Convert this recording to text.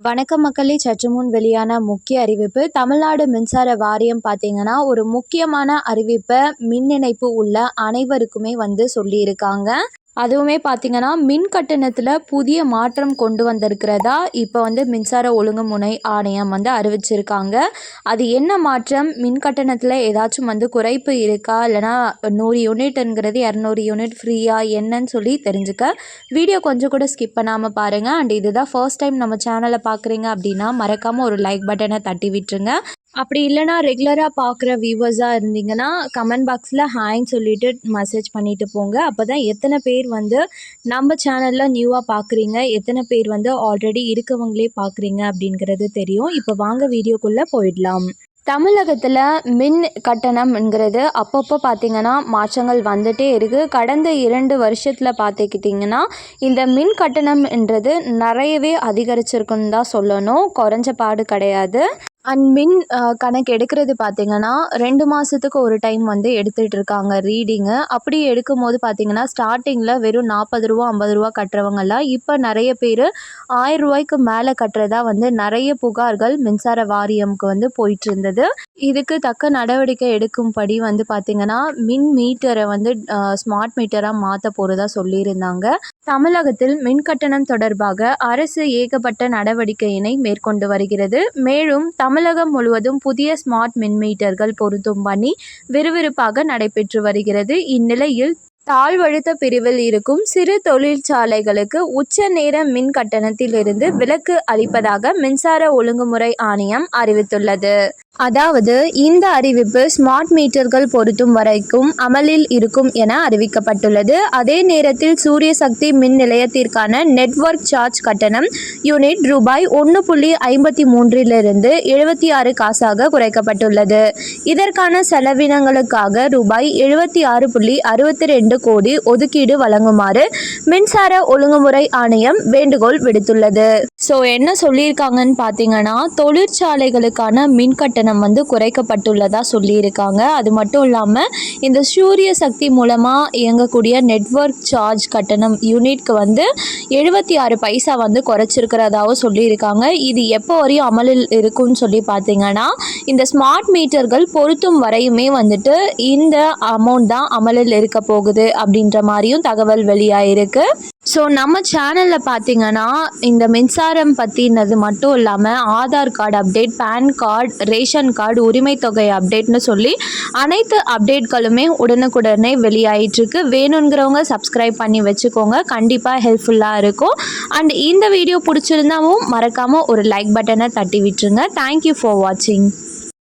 வணக்கம் மக்களே சற்று முன் வெளியான முக்கிய அறிவிப்பு. தமிழ்நாடு மின்சார வாரியம் பார்த்தீங்கன்னா ஒரு முக்கியமான அறிவிப்பை மின் இணைப்பு உள்ள அனைவருக்குமே வந்து சொல்லியிருக்காங்க. அதுவுமே பார்த்தீங்கன்னா மின் கட்டணத்தில் புதிய மாற்றம் கொண்டு வந்திருக்கிறதா இப்போ வந்து மின்சார ஒழுங்குமுறை ஆணையம் வந்து அறிவிச்சிருக்காங்க. அது என்ன மாற்றம்? மின் கட்டணத்தில் ஏதாச்சும் வந்து குறைப்பு இருக்கா? இல்லைனா நூறு யூனிட்ங்கிறது இரநூறு யூனிட் ஃப்ரீயாக என்னன்னு சொல்லி தெரிஞ்சுக்க. வீடியோ கொஞ்சம் கூட ஸ்கிப் பண்ணாமல் பாருங்கள் அண்ட் இதுதான் ஃபர்ஸ்ட் டைம் நம்ம சேனலை பார்க்குறீங்க அப்படின்னா மறக்காமல் ஒரு லைக் பட்டனை தட்டி விட்டுருங்க. அப்படி இல்லைனா ரெகுலராக பார்க்குற வியூவர்ஸாக இருந்தீங்கன்னா கமெண்ட் பாக்ஸில் ஹாய்ன்னு சொல்லிட்டு மெசேஜ் பண்ணிட்டு போங்க. அப்போ தான் எத்தனை பேர் வந்து நம்ம சேனலில் நியூவாக பார்க்குறீங்க எத்தனை பேர் வந்து ஆல்ரெடி இருக்கவங்களே பார்க்குறீங்க அப்படிங்கிறது தெரியும். இப்போ வாங்க வீடியோக்குள்ளே போயிடலாம். தமிழகத்தில் மின் கட்டணம்ங்கிறது அப்பப்போ பார்த்திங்கன்னா மாற்றங்கள் வந்துட்டே இருக்குது கடந்த இரண்டு வருஷத்தில் பார்த்துக்கிட்டிங்கன்னா இந்த மின் கட்டணம்ன்றது நிறையவே அதிகரிச்சிருக்குன்னு தான் சொல்லணும். குறைஞ்ச பாடு கிடையாது. அண்ட் மின் கணக்கு எடுக்கிறது பார்த்திங்கன்னா ரெண்டு மாதத்துக்கு ஒரு டைம் வந்து எடுத்துகிட்டு இருக்காங்க ரீடிங்கு அப்படி எடுக்கும் போது பார்த்திங்கன்னா ஸ்டார்டிங்கில் வெறும் நாற்பது ரூபா ஐம்பது ரூபா கட்டுறவங்கலாம் இப்போ நிறைய பேர் ஆயிரம் ரூபாய்க்கு மேலே கட்டுறதா வந்து நிறைய புகார்கள் மின்சார வாரியம்க்கு வந்து போயிட்டு இருந்தது இதுக்கு தக்க நடவடிக்கை எடுக்கும்படி வந்து பார்த்திங்கன்னா மின் மீட்டரை வந்து ஸ்மார்ட் மீட்டராக மாற்ற போகிறதா சொல்லியிருந்தாங்க. தமிழகத்தில் மின் கட்டணம் தொடர்பாக அரசு ஏகப்பட்ட நடவடிக்கையினை மேற்கொண்டு வருகிறது. மேலும் தமிழகம் முழுவதும் புதிய ஸ்மார்ட் மின்மீட்டர்கள் பொருத்தும் பணி விறுவிறுப்பாக நடைபெற்று வருகிறது. இந்நிலையில் தாழ்வழுத்த பிரிவில் இருக்கும் சிறு தொழிற்சாலைகளுக்கு உச்ச நேர மின் கட்டணத்திலிருந்து விலக்கு அளிப்பதாக மின்சார ஒழுங்குமுறை ஆணையம் அறிவித்துள்ளது. அதாவது இந்த அறிவிப்பு ஸ்மார்ட் மீட்டர்கள் பொருத்தும் வரைக்கும் அமலில் இருக்கும் என அறிவிக்கப்பட்டுள்ளது. அதே நேரத்தில் சூரிய சக்தி மின் நிலையத்திற்கான நெட்வொர்க் சார்ஜ் கட்டணம் யூனிட் ரூபாய் ஒன்று புள்ளி ஐம்பத்தி மூன்றிலிருந்து எழுபத்தி ஆறு காசாக குறைக்கப்பட்டுள்ளது. இதற்கான செலவினங்களுக்காக ரூபாய் எழுபத்தி ஆறு புள்ளி அறுபத்தி ரெண்டு கோடி ஒதுக்கீடு வழங்குமாறு மின்சார ஒழுங்குமுறை ஆணையம் வேண்டுகோள் விடுத்துள்ளது. ஸோ என்ன சொல்லியிருக்காங்கன்னு பார்த்தீங்கன்னா தொழிற்சாலைகளுக்கான மின் கட்டணம் வந்து குறைக்கப்பட்டுள்ளதாக சொல்லியிருக்காங்க. அது மட்டும் இல்லாமல் இந்த சூரிய சக்தி மூலமாக இயங்கக்கூடிய நெட்வொர்க் சார்ஜ் கட்டணம் யூனிட்க்கு வந்து எழுபத்தி ஆறு பைசா வந்து குறைச்சிருக்கிறதாகவும் சொல்லியிருக்காங்க. இது எப்போ வரையும் அமலில் இருக்கும்னு சொல்லி பார்த்தீங்கன்னா இந்த ஸ்மார்ட் மீட்டர்கள் பொருத்தும் வரையுமே வந்துட்டு இந்த அமௌண்ட் தான் அமலில் இருக்க போகுது அப்படின்ற மாதிரியும் தகவல் வெளியாயிருக்கு. ஸோ நம்ம சேனலில் பார்த்தீங்கன்னா இந்த மின்சாரம் பற்றினது மட்டும் இல்லாமல் Aadhaar card update PAN card ration card உரிமை தொகை அப்டேட்னு சொல்லி அனைத்து அப்டேட்களுமே உடனுக்குடனே வெளியாயிட்ருக்கு வேணுங்கிறவங்க சப்ஸ்கிரைப் பண்ணி வச்சுக்கோங்க. கண்டிப்பாக ஹெல்ப்ஃபுல்லாக இருக்கும். அண்ட் இந்த வீடியோ பிடிச்சிருந்தாவும் மறக்காமல் ஒரு லைக் பட்டனை தட்டி விட்டுருங்க தேங்க்யூ ஃபார் வாட்சிங்